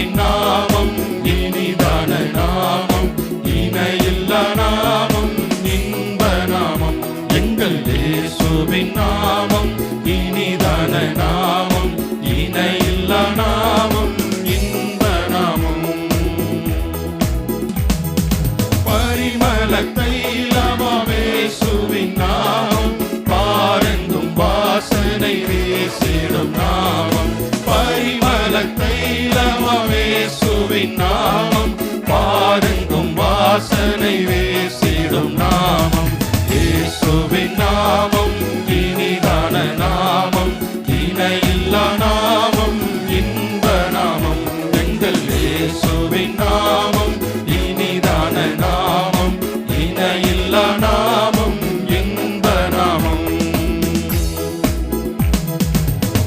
இயேசுவின் நாமம் இனிதான நாமம் இணையில்லா நாமம் இன்ப நாமம். எங்கள் இயேசுவின் நாமம் இனிதான நாமம். நாமம் பாருங்கும் வாசனை வீசிடும் நாமம். இயேசுவின் நாமம் இனிதான நாமம் இணையில்லா நாமம் இன்ப நாமம். எங்கள் இயேசுவின் நாமம் இனிதான நாமம் இணையில்லா நாமம் இன்ப நாமம்.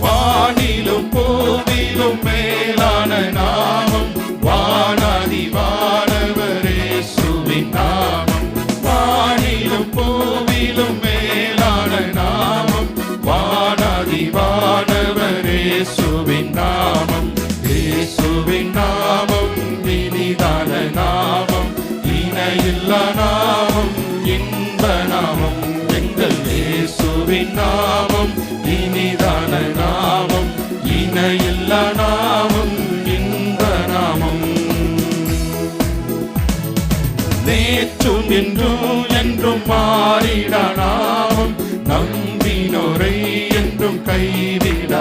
வானிலும் பூவிலும் இணையில்லா நாமம் இன்ப நாமம் எங்கள் இயேசுவின் நாமம் இனிதான நாமம் இணையில்லா நாமம் இன்ப நாமம். நேற்றும் என்றும் என்றும் மாறிட நாமம் நம்பினோரை என்றும் கைவிட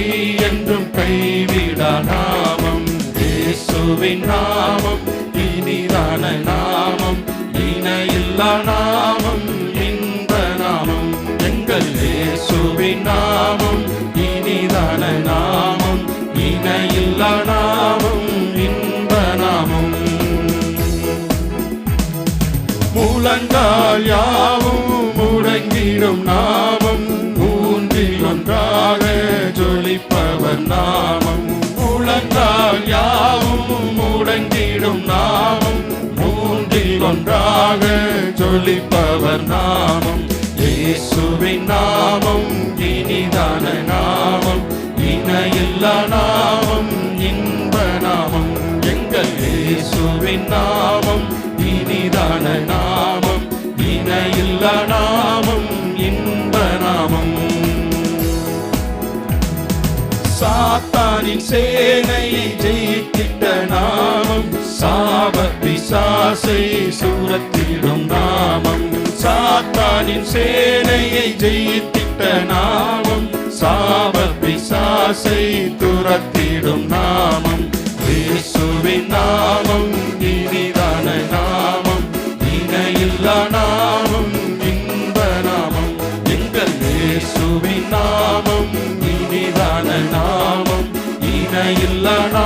நம்பினோரை என்றும் கைவிட நாமம். இயேசுவின் நாமம் இனிதான நாமம். இணையில்லா நாமம் இந்த நாமம். எங்கள் இயேசுவின் நாமம் இனிதான நாமம். இணையில்லா நாமம் இந்த நாமம். முழங்கால் யாவும் முடங்கிடும் நாமம். நாமம். முழங்கால் யாவும் முடங்கிடும் நாமம். மூன்றில் ஒன்றாக ஜொலிப்பவர் நாமம். இயேசுவின் நாமம் இனிதான நாமம். இணையில்லா நாமம் இன்ப நாமம். எங்கள் இயேசுவின் நாமம் இனிதான நாமம். இணையில்லா நாமம் சாத்தானின் சேனையை ஜெயித்திட்ட நாமம் சாப பிசாசை சூரத்திடும் நாமம். சாத்தானின் சேனையை ஜெயித்திட்ட நாமம் சாப பிசாசை துரத்திடும் நாமம். இயேசுவின் நாமம் இனிதான நாமம். இணையில்லா நாமம் இல்லனா